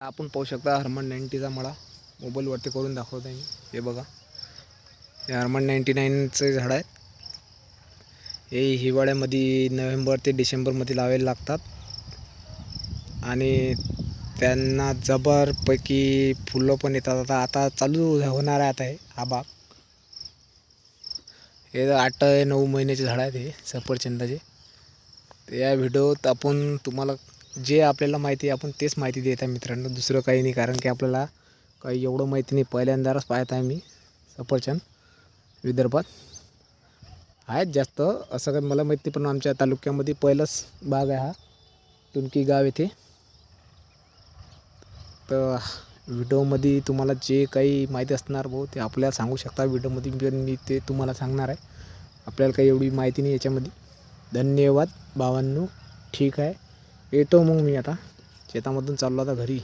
आपण पाहू शकता हरमन नाईन्टीचा मळा. मोबाईलवरती करून दाखवत आहे मी. हे बघा. हे हरमन नाईन्टी नाईनचं झाड आहे हे हिवाळ्यामध्ये नोव्हेंबर ते डिसेंबरमध्ये लावायला लागतात. आणि त्यांना जबरपैकी फुलं पण येतात. आता आता चालू होणार आहे आता हे. हा बाग हे आठ नऊ महिन्याचे झाड आहेत हे सफरचंदाचे. या व्हिडिओत आपण तुम्हाला जे आपल्याला माहिती आहे आपण तेच माहिती देत आहे मित्रांनो. दुसरं काही नाही कारण की आपल्याला काही एवढं माहिती नाही. पहिल्यांदाच पाहत आहे मी सफरचंद विदर्भात. आहेत जास्त असं काही मला माहिती पण आमच्या तालुक्यामध्ये पहिलाच बाग आहे हा तुमकी गाव येथे. तर व्हिडिओमध्ये तुम्हाला जे काही माहिती असणार भाऊ ते आपल्याला सांगू शकता. व्हिडिओमध्ये पण मी ते तुम्हाला सांगणार आहे. आपल्याला काही एवढी माहिती नाही याच्यामध्ये. धन्यवाद भावांनो. ठीक आहे. येतो मग मी आता. शेतामधून चाललो आता घरी.